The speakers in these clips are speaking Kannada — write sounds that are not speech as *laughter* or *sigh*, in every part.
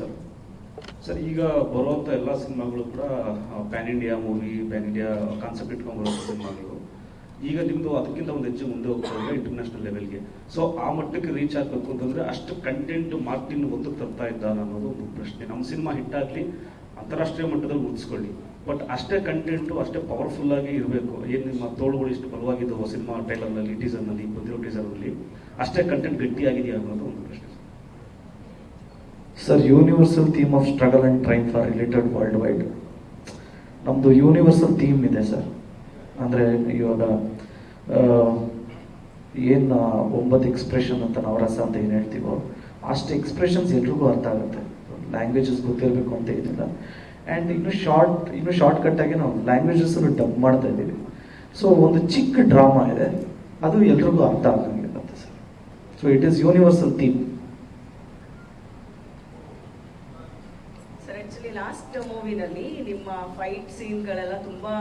ಸರ್. ಸರ್, ಈಗ ಬರುವಂಥ ಎಲ್ಲ ಸಿನಿಮಾಗಳು ಕೂಡ pan India movie pan India concept ಇಟ್ಕೊಂಡು ಬರೋ ಸಿನಿಮಾಗಳು. ಈಗ ನಿಮ್ಮದು ಅದಕ್ಕಿಂತ ಒಂದು ಹೆಚ್ಚು ಮುಂದೆ ಹೋಗ್ತಾ ಇಂಟರ್ನ್ಯಾಷನಲ್ ಲೆವೆಲ್ಗೆ ಸೊ ಆ ಮಟ್ಟಕ್ಕೆ ರೀಚ್ ಆಗಬೇಕು ಅಂತಂದ್ರೆ ಅಷ್ಟು ಕಂಟೆಂಟ್ ಮಾರ್ಟಿನ್ ಒಂದು ತರ್ತಾ ಇದ್ದಾನೆ ಅನ್ನೋದು ಒಂದು ಪ್ರಶ್ನೆ. ನಮ್ಮ ಸಿನಿಮಾ ಹಿಟ್ ಆಗ್ಲಿ, ಅಂತಾರಾಷ್ಟ್ರೀಯ ಮಟ್ಟದಲ್ಲಿ ಮುಗಿಸ್ಕೊಳ್ಳಿ. ಬಟ್ ಅಷ್ಟೇ ಕಂಟೆಂಟು ಅಷ್ಟೇ ಪವರ್ಫುಲ್ ಆಗಿ ಇರಬೇಕು. ಏನು ನಿಮ್ಮ ತೋಳುಗಳು ಇಷ್ಟು ಬಲವಾಗಿದ್ದವು ಸಿನಿಮಾ ಟೈಲರ್ನಲ್ಲಿ ಟೀಸರ್ನಲ್ಲಿ ಬಂದಿರೋ ಟೀಸರ್ನಲ್ಲಿ ಅಷ್ಟೇ ಕಂಟೆಂಟ್ ಗಟ್ಟಿಯಾಗಿದೆಯಾ ಅನ್ನೋದು ಒಂದು ಪ್ರಶ್ನೆ. Sir universal theme of struggle and train for related world wide ನಮ್ಮದು ಯೂನಿವರ್ಸಲ್ ಥೀಮ್ ಇದೆ ಸರ್ ಅಂದರೆ ಇವಾಗ ಏನು ಒಂಬತ್ತು ಎಕ್ಸ್ಪ್ರೆಷನ್ ಅಂತ ನವರಸ ಅಂತ ಏನು ಹೇಳ್ತೀವೋ, ಅಷ್ಟು ಎಕ್ಸ್ಪ್ರೆಷನ್ಸ್ ಎಲ್ರಿಗೂ ಅರ್ಥ ಆಗುತ್ತೆ. ಲ್ಯಾಂಗ್ವೇಜಸ್ ಗೊತ್ತಿರಬೇಕು ಅಂತ ಏನಿಲ್ಲ. ಆ್ಯಂಡ್ ಇನ್ನು ಶಾರ್ಟ್ ಇನ್ನು ಶಾರ್ಟ್ ಕಟ್ಟಾಗಿ ನಾವು ಲ್ಯಾಂಗ್ವೇಜಸ್ಸನ್ನು ಡಬ್ ಮಾಡ್ತಾ ಇದ್ದೀವಿ. ಸೊ ಒಂದು ಚಿಕ್ಕ ಡ್ರಾಮಾ ಇದೆ. ಅದು ಎಲ್ರಿಗೂ ಅರ್ಥ ಆಗಂಗಿರುತ್ತೆ sir so it is universal theme sir actually last ಮೂವಿನಲ್ಲಿ ನಿಮ್ಮ ಫೈಟ್ ಸೀನ್ಗಳೆಲ್ಲ ತುಂಬಾ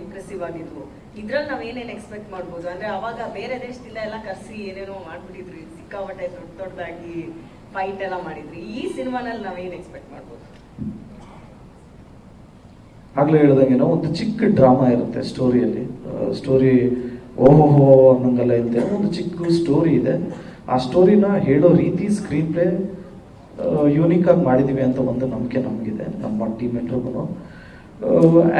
ಇಂಪ್ರೆಸಿವ್ ಆಗಿದ್ವು. ಇದ್ರಲ್ಲಿ ನಾವ್ ಎಕ್ಸ್ಪೆಕ್ಟ್ ಮಾಡ್ಬೋದು? ಅಂದ್ರೆ ಅವಾಗ ಬೇರೆ ದೇಶದಿಂದ ಎಲ್ಲ ಕರ್ಸಿ ಏನೇನೋ ಮಾಡ್ಬಿಟ್ಟಿದ್ರಿ. ಸಿಕ್ಕಾಪಟ್ಟೆ ದೊಡ್ಡ ದೊಡ್ಡದಾಗಿ ಫೈಟ್ ಎಲ್ಲ ಮಾಡಿದ್ರಿ. ಈ ಸಿನಿಮಾನಲ್ಲಿ ನಾವೇನು ಎಕ್ಸ್ಪೆಕ್ಟ್ ಮಾಡ್ಬೋದು? ಆಗ್ಲೇ ಹೇಳ್ದಂಗೆ ಒಂದು ಚಿಕ್ಕ ಡ್ರಾಮಾ ಇರುತ್ತೆ ಸ್ಟೋರಿಯಲ್ಲಿ ಸ್ಟೋರಿ ಓಹೋಹೋ ಅನ್ನಂಗೆಲ್ಲ ಇರುತ್ತೆ. ಒಂದು ಚಿಕ್ಕ ಸ್ಟೋರಿ ಇದೆ. ಆ ಸ್ಟೋರಿನ ಹೇಳೋ ರೀತಿ ಸ್ಕ್ರೀನ್ ಪ್ಲೇ ಯೂನಿಕ್ ಆಗಿ ಮಾಡಿದೀವಿ ಅಂತ ಒಂದು ನಂಬಿಕೆ ನಮಗಿದೆ. ನಮ್ಮ ಟೀಮ್ ಎಲ್ರಿಗೂ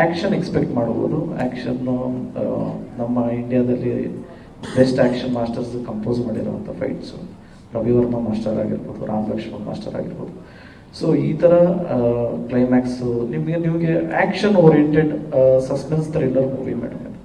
ಆ್ಯಕ್ಷನ್ ಎಕ್ಸ್ಪೆಕ್ಟ್ ಮಾಡ್ಬೋದು. ಆ್ಯಕ್ಷನ್ನು ನಮ್ಮ ಇಂಡಿಯಾದಲ್ಲಿ ಬೆಸ್ಟ್ ಆ್ಯಕ್ಷನ್ ಮಾಸ್ಟರ್ಸ್ ಕಂಪೋಸ್ ಮಾಡಿರೋವಂಥ ಫೈಟ್ಸು ರವಿವರ್ಮ ಮಾಸ್ಟರ್ ಆಗಿರ್ಬೋದು, ರಾಮ್ ಲಕ್ಷ್ಮಣ್ ಮಾಸ್ಟರ್ ಆಗಿರ್ಬೋದು. ಸೊ ಈ ಥರ ಕ್ಲೈಮ್ಯಾಕ್ಸು ನಿಮಗೆ ನಿಮಗೆ action oriented suspense thriller movie madam ಇದು.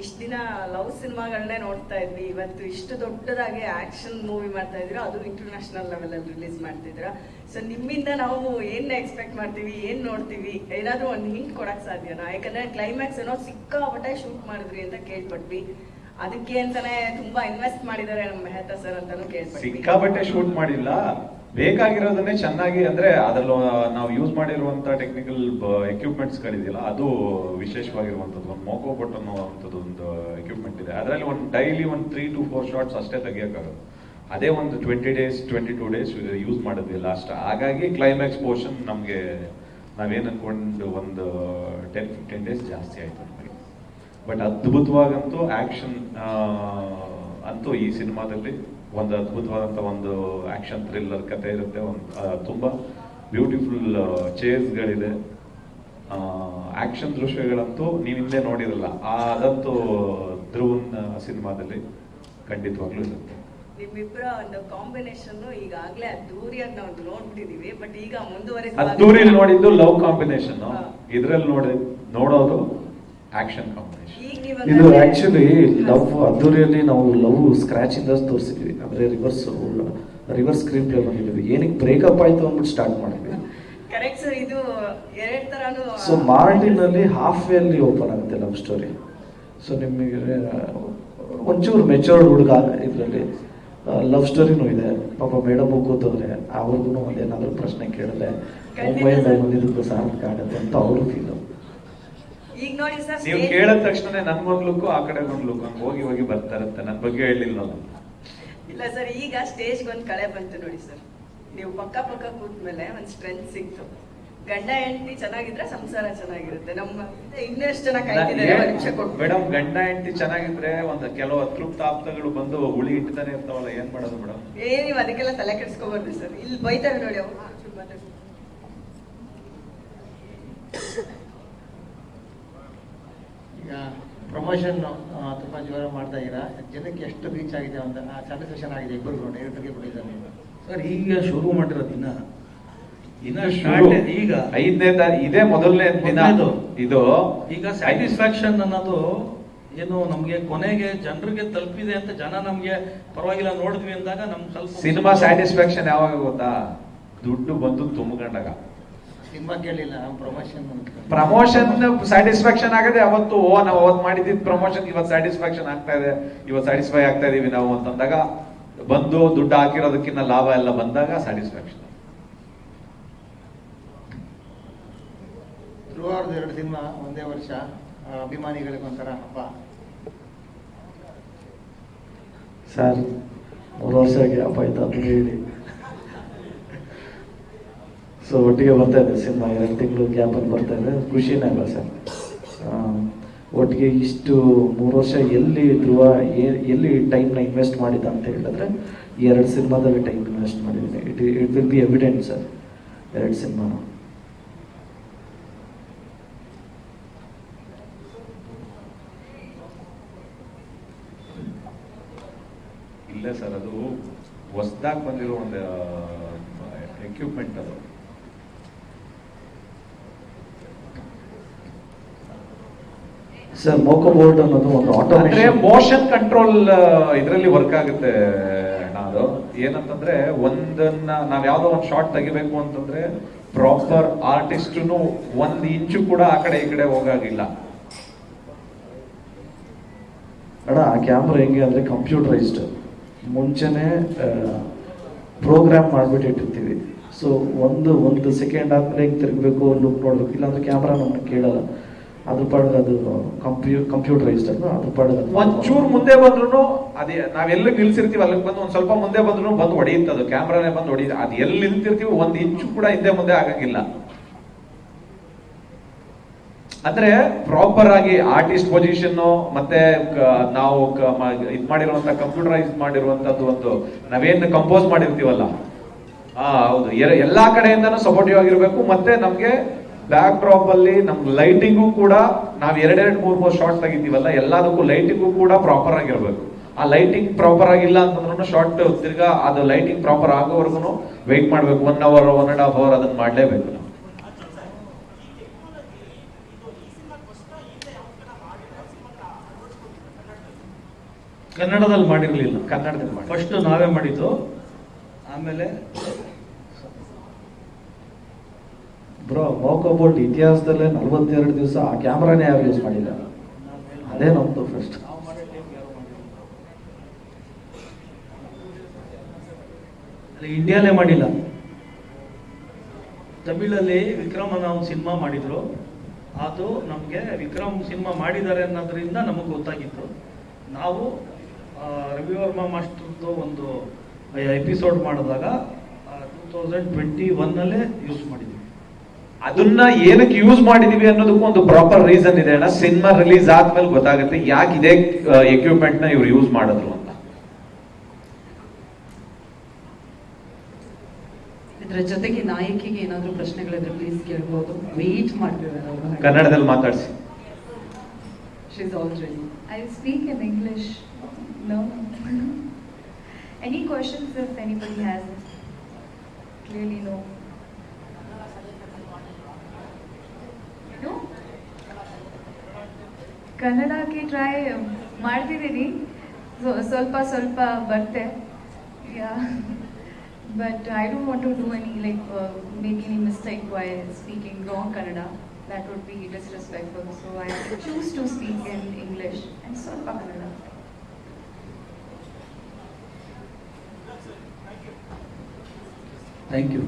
ಇಷ್ಟ ದಿನ ಲವ್ ಸಿನಿಮಾಗಳನ್ನೇ ನೋಡ್ತಾ ಇದ್ವಿ. ಇವತ್ತು ಇಷ್ಟು ದೊಡ್ಡದಾಗಿ ಆಕ್ಷನ್ ಮೂವಿ ಮಾಡ್ತಾ ಇದ್ರು ಅದು ಇಂಟರ್ನ್ಯಾಷನಲ್ ಲೆವೆಲ್ ಅಲ್ಲಿ ರಿಲೀಸ್ ಮಾಡ್ತಿದ್ರ ಸೊ ನಿಮ್ಮಿಂದ ನಾವು ಏನ್ ಎಕ್ಸ್ಪೆಕ್ಟ್ ಮಾಡ್ತೀವಿ, ಏನ್ ನೋಡ್ತೀವಿ, ಏನಾದ್ರೂ ಒಂದು ಹಿಂಟ್ ಕೊಡಕ್ ಸಾಧ್ಯನಾ? ಯಾಕಂದ್ರೆ ಕ್ಲೈಮ್ಯಾಕ್ಸ್ ಏನೋ ಸಿಕ್ಕಾಪಟ್ಟೆ ಶೂಟ್ ಮಾಡಿದ್ರಿ ಅಂತ ಕೇಳ್ಪಟ್ವಿ. ಅದಕ್ಕೆ ಅಂತಾನೆ ತುಂಬಾ ಇನ್ವೆಸ್ಟ್ ಮಾಡಿದ್ದಾರೆ ನಮ್ಮ ಮೆಹತಾ ಸರ್ ಅಂತಾನು ಕೇಳ್ಪಟ್ವಿ. ಸಿಕ್ಕಾಬಟ್ಟೆ ಶೂಟ್ ಮಾಡಿಲ್ಲ. ಬೇಕಾಗಿರೋದನ್ನೇ ಚೆನ್ನಾಗಿ ಅಂದ್ರೆ ಅದರಲ್ಲೂ ನಾವು ಯೂಸ್ ಮಾಡಿರುವಂತ ಟೆಕ್ನಿಕಲ್ ಎಕ್ವಿಪ್ಮೆಂಟ್ಸ್ ಗಳಿದೆಯಲ್ಲ, ಅದು ವಿಶೇಷವಾಗಿರುವಂತದ್ದು, ಒಂದು ಮೋಕೋ ಬಟ್ ಅನ್ನುವಂಥದ್ದು ಒಂದು ಎಕ್ವಿಪ್ಮೆಂಟ್ ಇದೆ. ಅದರಲ್ಲಿ ಒಂದು ಡೈಲಿ ಒಂದು ತ್ರೀ ಟು ಫೋರ್ ಶಾರ್ಟ್ಸ್ ಅಷ್ಟೇ ತೆಗಿಯೋಕ್ಕಾಗೋದು ಅದೇ ಒಂದು twenty days twenty two days use ಮಾಡಿದ್ವಿ ಲಾಸ್ಟ್ ಹಾಗಾಗಿ ಕ್ಲೈಮ್ಯಾಕ್ಸ್ ಪೋರ್ಷನ್ ನಮಗೆ ನಾವೇನು ಅನ್ಕೊಂಡು ಒಂದು ಟೆನ್ ಫಿಫ್ಟೀನ್ ಡೇಸ್ ಜಾಸ್ತಿ ಆಯ್ತು ಬಟ್ ಅದ್ಭುತವಾಗಂತೂ ಆಕ್ಷನ್ ಅಂತೂ ಈ ಸಿನಿಮಾದಲ್ಲಿ ಒಂದು ಅದ್ಭುತವಾದಂಥ ಒಂದು ಆ್ಯಕ್ಷನ್ ಥ್ರಿಲ್ಲರ್ ಕಥೆ ಇರುತ್ತೆ. ಒಂದು ತುಂಬ ಬ್ಯೂಟಿಫುಲ್ ಚೇರ್ಸ್ಗಳಿದೆ. ಆ್ಯಕ್ಷನ್ ದೃಶ್ಯಗಳಂತೂ ನೀವು ಹಿಂದೆ ನೋಡಿರಲ್ಲ. ಆ ಅದಂತೂ ಧ್ರುವನ್ ಸಿನಿಮಾದಲ್ಲಿ ಖಂಡಿತವಾಗ್ಲೂ ಇರುತ್ತೆ. ನಿಮ್ಮಿಬ್ಬರ ಒಂದು ಕಾಂಬಿನೇಷನ್ ಈಗಾಗ್ಲೇ ಅದ್ದೂರಿಯಾಗಿ ನಾವು ನೋಡ್ಬಿಟ್ಟಿದೀವಿ ಬಟ್ ಈಗ ಮುಂದುವರೆದ ಅದ್ದೂರಿಯಲ್ಲಿ ನೋಡಿದ್ದು ಲವ್ ಕಾಂಬಿನೇಷನ್. ಇದ್ರಲ್ಲಿ ನೋಡಿ ನೋಡೋದು ಆಕ್ಷನ್ ಕಾಂಬಿನೇಷನ್ ಇದು ಆಕ್ಚುಲಿ ಲವ್ ಅದ್ದೂರಿಯಲ್ಲಿ ನಾವು ಲವ್ ಸ್ಕ್ರಾಚ್ ಇಂದ ತೋರಿಸಿದ್ವಿ. ಅಂದ್ರೆ ರಿವರ್ಸ್ ರಿವರ್ಸ್ ಸ್ಕ್ರೀನ್ ಪ್ಲೇ ಬಂದಿದ್ವಿ ಏನಕ್ಕೆ ಬ್ರೇಕಪ್ ಆಯ್ತು ಅಂದ್ಬಿಟ್ಟು ಸ್ಟಾರ್ಟ್ ಮಾಡಿದ್ವಿ. ಕರೆಕ್ಟ್ ಸರ್ ಇದು ಎರಡ್ ತರಾನು ಸೊ ಮಾರ್ಟಿನಲ್ಲಿ ಹಾಫ್ ವೇ ಅಲ್ಲಿ ಓಪನ್ ಆಗುತ್ತೆ ಲವ್ ಸ್ಟೋರಿ ಸೊ ನಿಮಗೆ ಒಂಚೂರು ಮೆಚೂರ್ಡ್ ಹುಡುಗ ಇದರಲ್ಲಿ ಲವ್ ಸ್ಟೋರಿನೂ ಇದೆ. ಪಾಪ ಮೇಡಮ್ ಕೂತವ್ರೆ ಅವ್ರಿಗೂ ಒಂದೇನಾದ್ರೂ ಪ್ರಶ್ನೆ ಕೇಳಿದ್ರೆ ಮುಂಬೈ. ಬಂದಿದ್ದಕ್ಕೂ ಸಾರ್ಥಕ ಆಗುತ್ತೆ ಅಂತ ಅವರು ಫೀಲ್ ಈಗ ನೋಡಿ ಸರ್ ನೀವು ಕೇಳಿದ ತಕ್ಷಣ ನನ್ ಲುಕ್ ಆ ಕಡೆ ಒಂದ್ ಹಂಗ ಹೋಗಿ ಹೋಗಿ ಬರ್ತಾ ಇರುತ್ತೆ. ನನ್ ಬಗ್ಗೆ ಹೇಳಿಲ್ಲ ಇಲ್ಲ ಸರ್ ಈಗ ಸ್ಟೇಜ್ ಒಂದ್ ಕಳೆ ಬಂತು ನೋಡಿ ಸರ್. ನೀವು ಪಕ್ಕ ಪಕ್ಕ ಕೂತ್ಮೇಲೆ ಒಂದ್ ಸ್ಟ್ರೆಂತ್ ಸಿಕ್ತು. ಗಂಡ ಹೆಂಡತಿ ಚೆನ್ನಾಗಿದ್ರೆ ಸಂಸಾರ ಚೆನ್ನಾಗಿರುತ್ತೆ. ನಮ್ಮ ಇನ್ನೆಷ್ಟು ಜನ ಕಾಯ್ತಿದ್ದಾರೆ ಮೇಡಮ್ ಗಂಡ ಹೆಂಡತಿ ಚೆನ್ನಾಗಿದ್ರೆ ಒಂದು ಕೆಲವು ಅತೃಪ್ತ ಆಪ್ತಗಳು ಬಂದು ಹುಳಿ ಇಟ್ಟಿದ್ದಾನೆ ಇರ್ತಾವಲ್ಲ ಏನ್ ಮಾಡೋದು ಮೇಡಮ್? ಏ ನೀವು ಅದಕ್ಕೆಲ್ಲ ತಲೆ ಕೆಡಿಸ್ಕೋಬಾರ್ದು ಸರ್. ಇಲ್ಲಿ ಬೈತಾರೆ ನೋಡಿ ಅವು ಪ್ರಮೋಷನ್ ತುಂಬ ಜೋರ ಮಾಡ್ತಾ ಇದ್ದೀರಾ? ಜನಕ್ಕೆ ಎಷ್ಟು ರೀಚ್ ಆಗಿದೆ ಅಂತ ಸ್ಯಾಟಿಸ್ಫ್ಯಾಕ್ಷನ್ ಆಗಿದೆ ಇಬ್ಬರು ಡೈರೆಕ್ಟರ್ಗೆ ಕೊಟ್ಟಿದ್ದಾರೆ ಸರ್ ಈಗ ಶುರು ಮಾಡಿರೋ ದಿನ ದಿನ. ಸ್ಟಾರ್ಟ್ ಈಗ ಐದನೇ ತಾರೀಕು ಇದೇ ಮೊದಲನೇ ದಿನ. ಇದು ಈಗ ಸ್ಯಾಟಿಸ್ಫ್ಯಾಕ್ಷನ್ ಅನ್ನೋದು ಏನು ನಮಗೆ ಕೊನೆಗೆ ಜನರಿಗೆ ತಲುಪಿದೆ ಅಂತ ಜನ ನಮಗೆ ಪರವಾಗಿಲ್ಲ ನೋಡಿದ್ವಿ ಅಂದಾಗ ನಮ್ಗೆ ಸ್ವಲ್ಪ ಸಿನಿಮಾ ಸ್ಯಾಟಿಸ್ಫ್ಯಾಕ್ಷನ್ ಯಾವಾಗ ಗೊತ್ತಾ? ದುಡ್ಡು ಬಂದು ತುಂಬಿಕೊಂಡಾಗ. ಪ್ರಮೋಷನ್ ಪ್ರಮೋಷನ್ ಸ್ಯಾಟಿಸ್ಫ್ಯಾಕ್ಷನ್ ಆಗದೆ ಅವತ್ತು ಓ ನಾವು ಅವತ್ತು ಮಾಡಿದ್ದ ಪ್ರಮೋಷನ್ ಇವತ್ತು ಸ್ಯಾಟಿಸ್ಫ್ಯಾಕ್ಷನ್ ಆಗ್ತಾ ಇದೆ ಇವತ್ತು ಸ್ಯಾಟಿಸ್ಫೈ ಆಗ್ತಾ ಇದೀವಿ ನಾವು ಅಂತಂದಾಗ ಬಂದು ದುಡ್ಡು ಹಾಕಿರೋದಕ್ಕಿಂತ ಲಾಭ ಎಲ್ಲ ಬಂದಾಗ ಸ್ಯಾಟಿಸ್ಫ್ಯಾಕ್ಷನ್ ಧ್ರುವಾರ್ದು ಎರಡು ಸಿನಿಮಾ ಒಂದೇ ವರ್ಷ ಆ, ಅಭಿಮಾನಿಗಳಿಗೆ ಒಂಥರ ಹಬ್ಬ. ಸರ್ ಮೂರು ವರ್ಷ ಹಬ್ಬ ಆಯ್ತು ಅದು ಹೇಳಿ ಸೊ ಒಟ್ಟಿಗೆ ಬರ್ತಾ ಇದೆ ಸಿನಿಮಾ ಎರಡು ತಿಂಗಳು ಗ್ಯಾಪಲ್ಲಿ ಬರ್ತಾ ಇದೆ ಖುಷಿನೇ ಅಲ್ಲ ಸರ್ ಒಟ್ಟಿಗೆ ಇಷ್ಟು ಮೂರು ವರ್ಷ ಎಲ್ಲಿ ಧ್ರುವ ಎಲ್ಲಿ ಟೈಮ್ನ ಇನ್ವೆಸ್ಟ್ ಮಾಡಿದ ಅಂತ ಹೇಳಿದ್ರೆ ಎರಡು ಸಿನಿಮಾದಲ್ಲಿ ಟೈಮ್ ಇನ್ವೆಸ್ಟ್ ಮಾಡಿದ್ದೀನಿ. It it will be evident sir ಎರಡು ಸಿನಿಮಾನು. ಇಲ್ಲ ಸರ್ ಅದು ಹೊಸ್ದಾಗಿ ಬಂದಿರೋ ಒಂದು ಎಕ್ವಿಪ್ಮೆಂಟ್ ಅದು. ಸರ್ ಮೋಕೋ ಬೋರ್ಡ್ ಅನ್ನೋದು ಒಂದು ಅಂದ್ರೆ ಆಟೋಮೇಷನ್ ಮೋಷನ್ ಕಂಟ್ರೋಲ್ ಇದರಲ್ಲಿ ವರ್ಕ್ ಆಗುತ್ತೆ ಅಣ್ಣ ಅದು ಏನಂತಂದ್ರೆ ಒಂದನ್ನ ನಾವ್ ಯಾವ್ದೋ ಒಂದ್ ಶಾರ್ಟ್ ತೆಗಿಬೇಕು ಅಂತಂದ್ರೆ ಪ್ರಾಪರ್ ಆರ್ಟಿಸ್ಟ್ ಒಂದ್ ಇಂಚು ಕೂಡ ಆ ಕಡೆ ಈ ಕಡೆ ಹೋಗಾಗಿಲ್ಲ. ಅಣ್ಣ ಆ ಕ್ಯಾಮ್ರಾ ಹೆಂಗೆ ಅಂದ್ರೆ ಕಂಪ್ಯೂಟರೈಸ್ಡ್ ಮುಂಚೆನೆ ಪ್ರೋಗ್ರಾಮ್ ಮಾಡ್ಬಿಟ್ಟು ಇಟ್ಟಿರ್ತೀವಿ. ಸೊ ಒಂದು ಒಂದು ಸೆಕೆಂಡ್ ಆದ್ಮೇಲೆ ಹೆಂಗೆ ತಿರುಗಬೇಕು ಲುಕ್ ನೋಡ್ಬೇಕು ಇಲ್ಲಾಂದ್ರೆ ಕ್ಯಾಮ್ರಾ ನಮ್ಮನ್ನ ಕೇಳಲ್ಲ. ಅದ್ರ ಪಾಡಿಗೆ ಅದು ಕಂಪ್ಯೂ ಕಂಪ್ಯೂಟರೈಸ್ಡ್ ಅಲ್ಲ ಅದ್ರ ಪಾಡಿಗೆ ಒಂಚೂರು ಮುಂದೆ ಬಂದ್ರು ಅದೇ ನಾವ್ ಎಲ್ಲ ನಿಲ್ಸಿರ್ತೀವಿ, ಅಲ್ಲಿಗೆ ಬಂದು ಒಂದ್ ಸ್ವಲ್ಪ ಮುಂದೆ ಬಂದ್ರು ಬಂದು ಹೊಡೆಯುತ್ತೆ ಅದು, ಕ್ಯಾಮ್ರಾನೇ ಬಂದು ಹೊಡೆಯುತ್ತೆ ಅದು ಎಲ್ಲಿ ನಿಲ್ತಿರ್ತೀವಿ ಒಂದ್ ಇಂಚು ಕೂಡ ಹಿಂದೆ ಮುಂದೆ ಆಗಂಗಿಲ್ಲ. ಅಂದ್ರೆ ಪ್ರಾಪರ್ ಆಗಿ ಆರ್ಟಿಸ್ಟ್ ಪೊಸಿಷನ್ ಮತ್ತೆ ನಾವು ಇದ್ ಮಾಡಿರುವಂತ ಕಂಪ್ಯೂಟರೈಸ್ ಮಾಡಿರುವಂತದ್ದು ಒಂದು, ನಾವೇನ್ ಕಂಪೋಸ್ ಮಾಡಿರ್ತೀವಲ್ಲ? ಹಾ ಹೌದು. ಎಲ್ಲಾ ಕಡೆಯಿಂದನೂ ಸಪೋರ್ಟಿವ್ ಆಗಿರ್ಬೇಕು, ಮತ್ತೆ ನಮ್ಗೆ ಬ್ಯಾಕ್ ಡ್ರಾಪ್ ಅಲ್ಲಿ ನಮ್ ಲೈಟಿಂಗು ಕೂಡ ನಾವ್ ಎರಡೆರಡು ಮೂರ್ ಮೂರ್ ಶಾರ್ಟ್ ತೆಗಿತೀವಲ್ಲ, ಎಲ್ಲದಕ್ಕೂ ಲೈಟಿಂಗು ಕೂಡ ಪ್ರಾಪರ್ ಆಗಿರ್ಬೇಕು. ಆ ಲೈಟಿಂಗ್ ಪ್ರಾಪರ್ ಆಗಿಲ್ಲ ಅಂತಂದ್ರೂ ಶಾರ್ಟ್ ತಿರ್ಗಾ ಅದು ಲೈಟಿಂಗ್ ಪ್ರಾಪರ್ ಆಗೋವರೆಗೂ ವೆಯ್ಟ್ ಮಾಡ್ಬೇಕು. One hour one and half hour ಅದನ್ನ ಮಾಡ್ಲೇಬೇಕು ನಾವು. ಕನ್ನಡದಲ್ಲಿ ಮಾಡಿರ್ಲಿಲ್ಲ, ಕನ್ನಡದಲ್ಲಿ ಮಾಡಿ. ಫಸ್ಟ್ ನಾವೇ ಮಾಡಿದ್ದು, ಆಮೇಲೆ ಬ್ರೋ ಮೋಕೋ ಬೋಲ್ಟ್ ಇತಿಹಾಸದಲ್ಲೇ ನಲವತ್ತೆರಡು ದಿವಸ ಆ ಕ್ಯಾಮ್ರಾನೇ ಯಾರು ಯೂಸ್ ಮಾಡಿಲ್ಲ. ಅದೇ ನಮ್ದು ಫಸ್ಟ್ ಇಂಡಿಯಾಲೇ ಮಾಡಿಲ್ಲ. ತಮಿಳಲ್ಲಿ ವಿಕ್ರಮ್ ಅನ್ನೋ ಒಂದು ಸಿನಿಮಾ ಮಾಡಿದ್ರು. ಅದು ನಮಗೆ ವಿಕ್ರಮ್ ಸಿನಿಮಾ ಮಾಡಿದ್ದಾರೆ ಅನ್ನೋದ್ರಿಂದ ನಮಗೆ ಗೊತ್ತಾಗಿತ್ತು. ನಾವು ರವಿವರ್ಮ ರವಿ ವರ್ಮಾ ಮಾಸ್ಟರ್ದು ಒಂದು ಎಪಿಸೋಡ್ ಮಾಡಿದಾಗ ಟೂ ತೌಸಂಡ್ ಟ್ವೆಂಟಿ ಒನ್ನಲ್ಲೇ ಯೂಸ್ ಮಾಡಿದ್ವಿ. ಅದನ್ನ ಏನಕ್ಕೆ ಯೂಸ್ ಮಾಡಿದೀವಿ ಅನ್ನೋದಕ್ಕೂ ಒಂದು ಪ್ರಾಪರ್ ರೀಸನ್ ಇದೆ ಅಣ್ಣ ಸಿನಿಮಾ ರಿಲೀಸ್ ಆದ್ಮೇಲೆ ಗೊತ್ತಾಗುತ್ತೆ ಯಾಕೆ ಇದೇ ಎಕ್ವಿಪ್ಮೆಂಟ್ನ ಇವ್ರು ಯೂಸ್ ಮಾಡಿದ್ರು ಅಂತ ಇದ್ರ ಜೊತೆಗೆ ನಾಯಕಿಗೆ ಏನಾದರೂ ಪ್ರಶ್ನೆಗಳಿದ್ರೆ ಪ್ಲೀಸ್ ಕೇಳ್ಬೋದು ವೇಟ್ ಮಾಡ್ತೀವಿ ಕನ್ನಡದಲ್ಲಿ ಮಾತಾಡಿಸಿ she's all I I'll speak in English. No. *laughs* Any questions if anybody has? Clearly. No? ಕನ್ನಡಕ್ಕೆ ಟ್ರೈ ಮಾಡ್ತಿದ್ದೀನಿ ಸೊ ಸ್ವಲ್ಪ ಸ್ವಲ್ಪ ಬರುತ್ತೆ yeah but I don't want to do any like make any mistake by speaking wrong Kannada that would be disrespectful. So I choose to speak in English and ಸ್ವಲ್ಪ ಕನ್ನಡ. Thank you